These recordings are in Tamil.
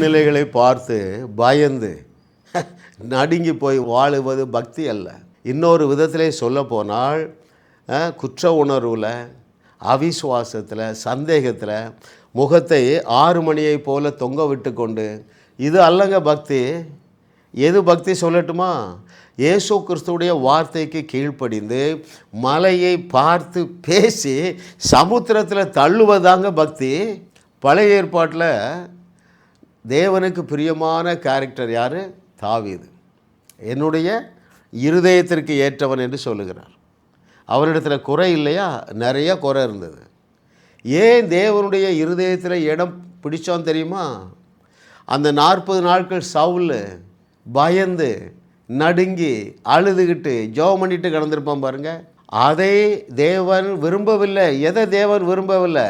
சூழ்நிலைகளை பார்த்து பயந்து நடுங்கி போய் வாழுவது பக்தி அல்ல. இன்னொரு விதத்திலே சொல்ல போனால் குற்ற உணர்வில் அவிசுவாசத்தில் சந்தேகத்தில் முகத்தை ஆறு மணியை போல தொங்க விட்டு கொண்டு இது அல்லங்க பக்தி? எது பக்தி சொல்லட்டுமா? இயேசு கிறிஸ்துடைய வார்த்தைக்கு கீழ்ப்படிந்து மலையை பார்த்து பேசி சமுத்திரத்தில் தள்ளுவதாங்க பக்தி. பழைய ஏற்பாட்டில் தேவனுக்கு பிரியமான கேரக்டர் யார்? தாவீது. என்னுடைய இருதயத்திற்கு ஏற்றவன் என்று சொல்லுகிறார். அவரிடத்தில் குறை இல்லையா? நிறைய குறை இருந்தது. ஏன் தேவனுடைய இருதயத்தில் இடம் பிடிச்சோம் தெரியுமா? அந்த நாற்பது நாட்கள் சவுல் பயந்து நடுங்கி அழுதுகிட்டு ஜெபம் பண்ணிட்டு கிடந்திருப்பான் பாருங்கள் அதை தேவன் விரும்பவில்லை. எதை தேவன் விரும்பவில்லை?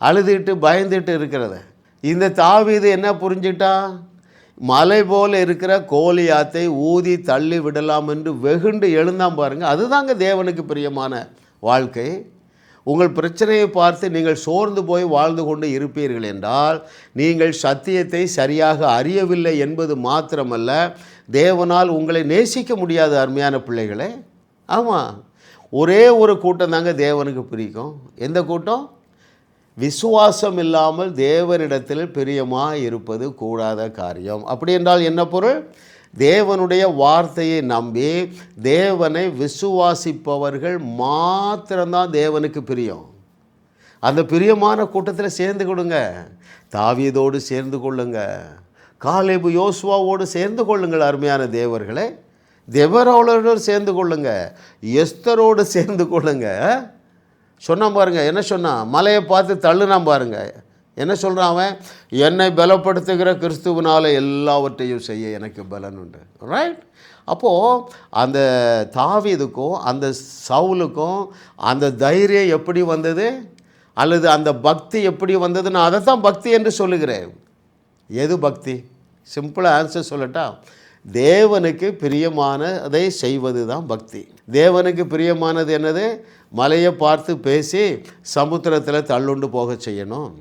அழுதுகிட்டு பயந்துட்டு இருக்கிறத. இந்த தாவீது என்ன புரிஞ்சிட்டா மலை போல் இருக்கிற கோலியாத்தை ஊதி தள்ளி விடலாம் என்று வெகுண்டு எழுந்தான் பாருங்கள் அதுதாங்க தேவனுக்கு பிரியமான வாழ்க்கை. உங்கள் பிரச்சனையை பார்த்து நீங்கள் சோர்ந்து போய் வாழ்ந்து கொண்டு இருப்பீர்கள் என்றால் நீங்கள் சத்தியத்தை சரியாக அறியவில்லை என்பது மாத்திரமல்ல. தேவனால் உங்களை நேசிக்க முடியாது அருமையான பிள்ளைகளே. ஆமாம் ஒரே ஒரு கூட்டம் தாங்க தேவனுக்கு பிடிக்கும். எந்த கூட்டம்? விசுவாசம் இல்லாமல் தேவனிடத்தில் பிரியமாக இருப்பது கூடாத காரியம். அப்படி என்றால் என்ன பொருள்? தேவனுடைய வார்த்தையை நம்பி தேவனை விசுவாசிப்பவர்கள் மாத்திரம்தான் தேவனுக்கு பிரியம். அந்த பிரியமான கூட்டத்தில் சேர்ந்து கொடுங்க. தாவியதோடு சேர்ந்து கொள்ளுங்க. காலேபு யோசுவாவோடு சேர்ந்து கொள்ளுங்கள் அருமையான தேவர்களே. தேவரோடு சேர்ந்து கொள்ளுங்க. எஸ்தரோடு சேர்ந்து கொள்ளுங்கள் சொன்னான் பாருங்கள் என்ன சொன்னான்? மலையை பார்த்து தள்ளுனான் பாருங்கள் என்ன சொல்கிறான் அவன்? என்னை பலப்படுத்துகிற கிறிஸ்துவனால் எல்லாவற்றையும் செய்ய எனக்கு பலன் உண்டு. ரைட் அப்போது அந்த தாவீதுக்கும் அந்த சவுலுக்கும் அந்த தைரியம் எப்படி வந்தது? அல்லது அந்த பக்தி எப்படி வந்தது நான் அதை தான் பக்தி என்று சொல்லுகிறேன். எது பக்தி? சிம்பிளாக ஆன்சர் சொல்லட்டா தேவனுக்கு பிரியமானதை செய்வது தான் பக்தி. தேவனுக்கு பிரியமானது என்னது? மலையை பார்த்து பேசி சமுத்திரத்தில் தள்ளுண்டு போக செய்யணும்.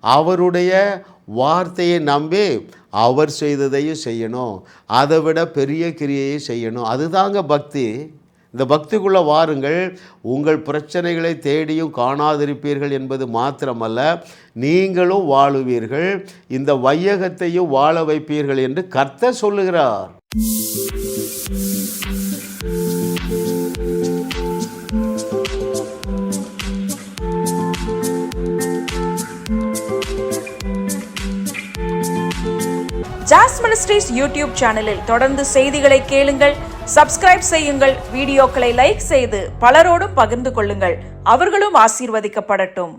அவருடைய வார்த்தையை நம்பி அவர் செய்ததையும் செய்யணும். அதை விட பெரிய கிரியையும் செய்யணும். அதுதாங்க பக்தி. இந்த பக்திக்குள்ளே வாருங்கள். உங்கள் பிரச்சனைகளை தேடியும் காணாதிருப்பீர்கள் என்பது மாத்திரமல்ல. நீங்களும் வாழுவீர்கள். இந்த வையகத்தையும் வாழ வைப்பீர்கள் என்று கர்த்தர் சொல்லுகிறார். ஜாஸ் மினிஸ்ட்ரீஸ் யூடியூப் சேனலில் தொடர்ந்து செய்திகளை கேளுங்கள். சப்ஸ்கிரைப் செய்யுங்கள். வீடியோக்களை லைக் செய்து பலரோடும் பகிர்ந்து கொள்ளுங்கள். அவர்களும் ஆசீர்வதிக்கப்படட்டும்.